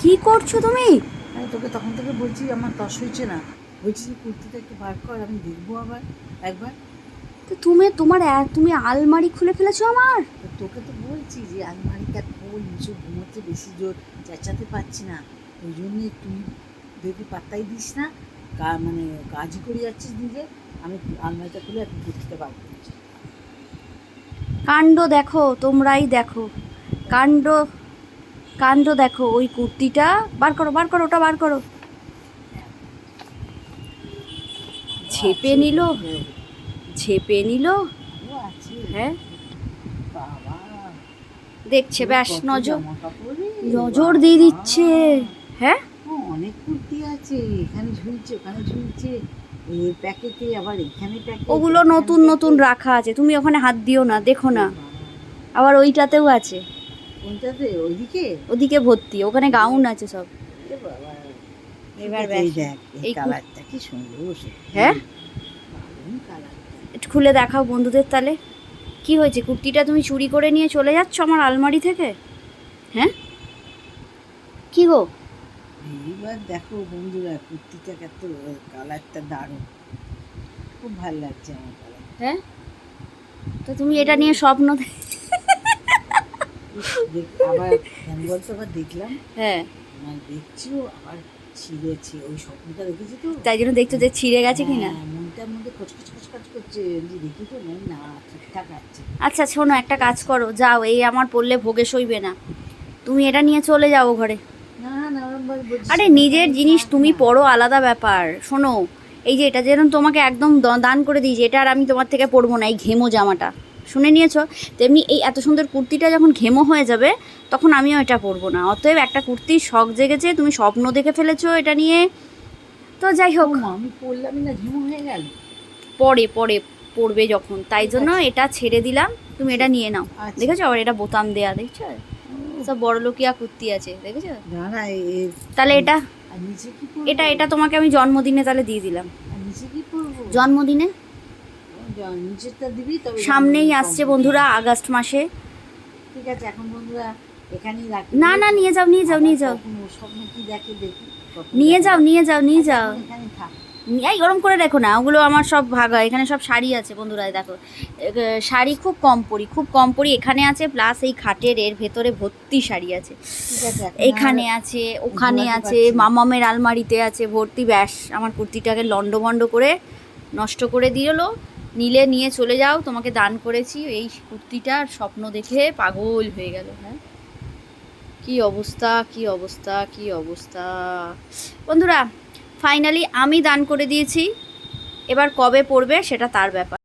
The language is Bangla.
কি করছ তুমি? আমি তোকে তখন থেকে বলছি আমার তস হয়েছে না। বলছি যে কুর্তিটা একটু বার কর আমি দেখব আবার একবার। তো তুমি তোমার এ- তুমি আলমারি খুলে ফেলেছো আমার? তো তোকে তো বলছি যে আলমারিটা খোল নিচু ঘুমোচ্ছে বেশি জোর চেঁচাতে পারছি না। ওই জন্যে তুই দেখি পাত্তাই দিস না। কা মানে কাজই করে যাচ্ছিস নিজে। আমি আলমারিটা খুলে এখন কুর্তিটা বার করছি। কাণ্ড দেখো তোমরাই দেখো। কাণ্ড কাণ্ড দেখো ওই কুর্তিটা। বার করো বার করো ওটা বার করো। ঝেপে নিল? ঝেপে নিল? হ্যাঁ। দেখছে ব্যাস নজর। নজর দিয়ে দিচ্ছে। হ্যাঁ? অনেক কুর্তি আছে এখানে ঝুলছে ওখানে ঝুলছে। এই প্যাকেটে আবার এখানে প্যাকেট। ওগুলো নতুন নতুন রাখা আছে। তুমি ওখানে হাত দিও না দেখো না। আবার ওইটাতেও আছে। কোনটাতে? ওইদিকে? ওদিকে ভর্তি ওখানে গাউন আছে সব। এবার এই ব্যাস। দেখ এই এই কু- কালারটা কি সুন্দর। হ্যাঁ? একটু খুলে দেখাও বন্ধুদের তাহলে কি হয়েছে? কুর্তিটা তুমি চুরি করে নিয়ে চলে যাচ্ছ আমার আলমারি থেকে? হ্যাঁ? কি গো? এইবার দেখো বন্ধুরা কুর্তিটা কত কালারটা দারুণ। খুব ভালো লাগছে আমার হ্যাঁ? তো তুমি এটা নিয়ে স্বপ্ন দে- আবার কেন বলতো আবার দেখলাম। হ্যাঁ। মানে দেখছিও আবার ছিঁড়েছে। ওই স্বপ্নটা দেখেছি তো? তাই জন্য দেখছ যে ছিঁড়ে গেছে হ্যাঁ, মনটার মধ্যে খচখচ খচখচ করছে। যে দেখি তো নেই না ঠিকঠাক আছে। আচ্ছা শোনো একটা কাজ করো। যাও এই আমার পড়লে ভোগে সইবে না। তুমি এটা নিয়ে চলে যাও ঘরে। আরে নিজের জিনিস তুমি। পড়ো আলাদা ব্যাপার। শোনো এই যে এটা যেরকম তোমাকে একদম দান করে দিয়েছি এটা আর আমি তোমার থেকে পরবো না এই ঘেমো জামাটা। শুনে নিয়েছো তেমনি এই এত সুন্দর কুর্তিটা যখন ঘেমো হয়ে যাবে তখন আমিও এটা পরবো না। অতএব একটা কুর্তির শখ জেগেছে তুমি স্বপ্ন দেখে ফেলেছো এটা নিয়ে। তো যাই হোক। আমি পড়লামই না ঝিমু হয়ে গেল। পরে পরে পড়বে যখন। তাই জন্য এটা ছেড়ে দিলাম তুমি এটা নিয়ে নাও। আচ্ছা। দেখেছ? আবার এটা বোতাম দেয়া দেখছ? সব বড় লোকিয়া কুর্তি আছে দেখেছ? তাহলে এটা এটা এটা তোমাকে আমি জন্মদিনে তাহলে দিয়ে দিলাম। জন্মদিনে? সামনেই আসছে বন্ধুরা আগস্ট মাসে। ঠিক আছে এখন বন্ধুরা এখানেই রাখি। না না নিয়ে যাও নিয়ে যাও নিয়ে যাও। স্বপ্ন কি দেখে দেখি নিয়ে যাও নিয়ে যাও নিয়ে যাও। এখন এখানে থাক। এই গরম করে দেখো না ওগুলো আমার সব ভাগা এখানে সব শাড়ি আছে বন্ধুরা দেখো। শাড়ি খুব কম পরি খুব কম পরি। এখানে আছে প্লাস এই খাটের এর ভেতরে ভর্তি শাড়ি আছে। ঠিক আছে এখানে আছে ওখানে আছে মামামের আলমারিতে আছে ভর্তি। ব্যাস আমার কুর্তিটাকে লন্ডভন্ড করে নষ্ট করে দিলো নিলে নিয়ে চলে যাও, তোমাকে দান করেছি। এই কুর্তিটার স্বপ্ন দেখে পাগল হয়ে গেল হ্যাঁ? কি অবস্থা কি অবস্থা কি অবস্থা। বন্ধুরা ফাইনালি আমি দান করে দিয়েছি। এবার কবে পড়বে সেটা তার ব্যাপার।